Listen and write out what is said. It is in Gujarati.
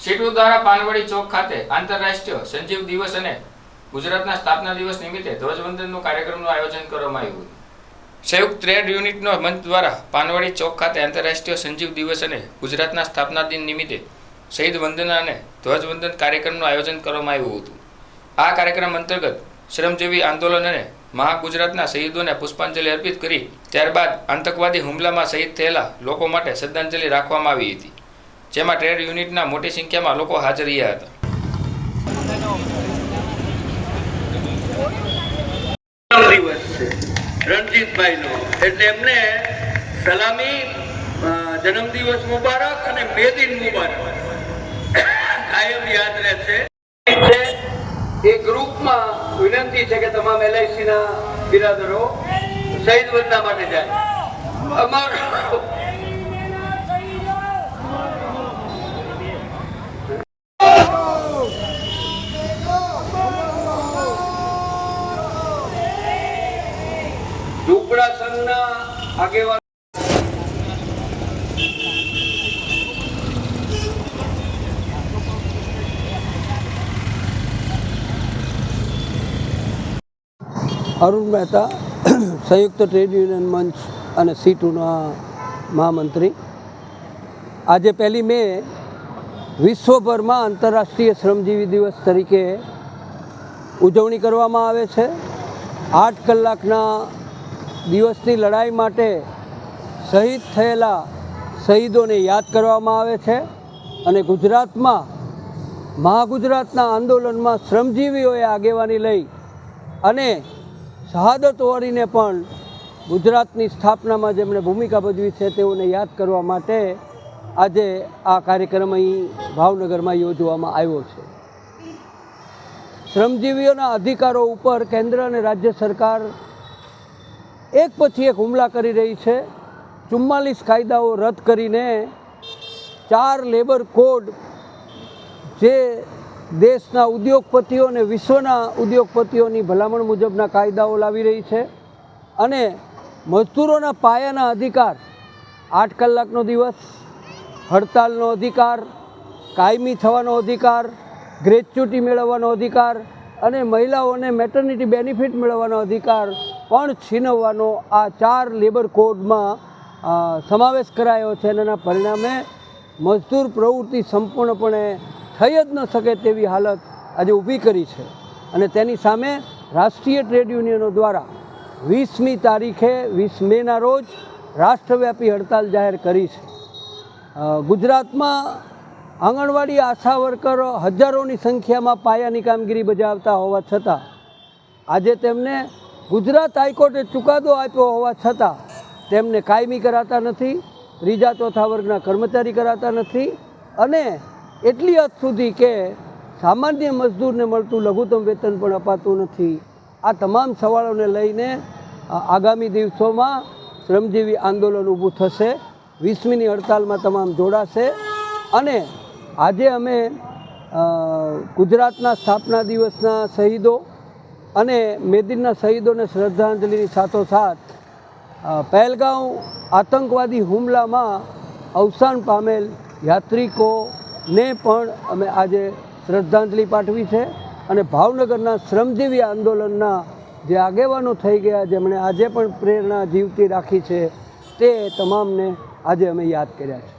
સીટુ દ્વારા પાનવડી ચોક ખાતે આંતરરાષ્ટ્રીય સંજીવ દિવસ અને ગુજરાતના સ્થાપના દિવસ નિમિત્તે ધ્વજવંદનનું કાર્યક્રમનું આયોજન કરવામાં આવ્યું હતું. સંયુક્ત ટ્રેડ યુનિટનો મંચ દ્વારા પાનવાડી ચોક ખાતે આંતરરાષ્ટ્રીય સંજીવ દિવસ અને ગુજરાતના સ્થાપના દિન નિમિત્તે શહીદ વંદના અને ધ્વજવંદન કાર્યક્રમનું આયોજન કરવામાં આવ્યું હતું. આ કાર્યક્રમ અંતર્ગત શ્રમજીવી આંદોલન અને મહાગુજરાતના શહીદોને પુષ્પાંજલિ અર્પિત કરી ત્યારબાદ આતંકવાદી હુમલામાં શહીદ થયેલા લોકો માટે શ્રદ્ધાંજલિ રાખવામાં આવી હતી. જેમાં ટ્રેડ યુનિટના મોટી સંખ્યામાં લોકો હાજર રહ્યા હતા. રણજીતભાઈનો. એટલે એમને સલામી જન્મદિવસ મુબારક અને મેદિન મુબારક. કાયમ યાદ રહેશે. એ ગ્રુપમાં વિનંતી છે કે તમામ એલઆઈસી ના બિરાદરો શહીદ વંદના માટે જાય. અમારો ઝૂંપડા સંઘના આગેવાન અરુણ મહેતા, સંયુક્ત ટ્રેડ યુનિયન મંચ અને સી ટુના મહામંત્રી. આજે પહેલી મે વિશ્વભરમાં આંતરરાષ્ટ્રીય શ્રમજીવી દિવસ તરીકે ઉજવણી કરવામાં આવે છે. આઠ કલાકના દિવસની લડાઈ માટે શહીદ થયેલા શહીદોને યાદ કરવામાં આવે છે અને ગુજરાતમાં, મહાગુજરાતના આંદોલનમાં શ્રમજીવીઓએ આગેવાની લઈ અને શહાદત વળીને પણ ગુજરાતની સ્થાપનામાં જેમણે ભૂમિકા ભજવી છે તેઓને યાદ કરવા માટે આજે આ કાર્યક્રમ અહીં ભાવનગરમાં યોજવામાં આવ્યો છે. શ્રમજીવીઓના અધિકારો ઉપર કેન્દ્ર અને રાજ્ય સરકાર એક પછી એક હુમલા કરી રહી છે. ચુમ્માલીસ કાયદાઓ રદ કરીને ચાર લેબર કોડ જે દેશના ઉદ્યોગપતિઓ અને વિશ્વના ઉદ્યોગપતિઓની ભલામણ મુજબના કાયદાઓ લાવી રહી છે અને મજદૂરોના પાયાના અધિકાર, આઠ કલાકનો દિવસ, હડતાલનો અધિકાર, કાયમી થવાનો અધિકાર, ગ્રેચ્યુટી મેળવવાનો અધિકાર અને મહિલાઓને મેટર્નિટી બેનિફિટ મેળવવાનો અધિકાર પણ છીનવવાનો આ ચાર લેબર કોડમાં સમાવેશ કરાયો છે અને એના પરિણામે મજદૂર પ્રવૃત્તિ સંપૂર્ણપણે થઈ જ ન શકે તેવી હાલત આજે ઊભી કરી છે. અને તેની સામે રાષ્ટ્રીય ટ્રેડ યુનિયનો દ્વારા વીસમી તારીખે વીસ મેના રોજ રાષ્ટ્રવ્યાપી હડતાલ જાહેર કરી છે. ગુજરાતમાં આંગણવાડી આશા વર્કરો હજારોની સંખ્યામાં પાયાની કામગીરી બજાવતા હોવા છતાં આજે તેમને ગુજરાત હાઈકોર્ટે ચુકાદો આપ્યો હોવા છતાં તેમને કાયમી કરાતા નથી ત્રીજા ચોથા વર્ગના કર્મચારી કરાતા નથી અને એટલી હદ સુધી કે સામાન્ય મજદૂરને મળતું લઘુત્તમ વેતન પણ અપાતું નથી. આ તમામ સવાલોને લઈને આગામી દિવસોમાં શ્રમજીવી આંદોલન ઊભું થશે, વીસમીની હડતાલમાં તમામ જોડાશે અને આજે અમે ગુજરાતના સ્થાપના દિવસના શહીદો અને મેદિનના શહીદોને શ્રદ્ધાંજલિની સાથોસાથ પહેલગાંવ આતંકવાદી હુમલામાં અવસાન પામેલ યાત્રિકોને પણ અમે આજે શ્રદ્ધાંજલિ પાઠવી છે અને ભાવનગરના શ્રમજીવી આંદોલનના જે આગેવાનો થઈ ગયા, જેમણે આજે પણ પ્રેરણા જીવતી રાખી છે, તે તમામને આજે અમે યાદ કર્યા છે.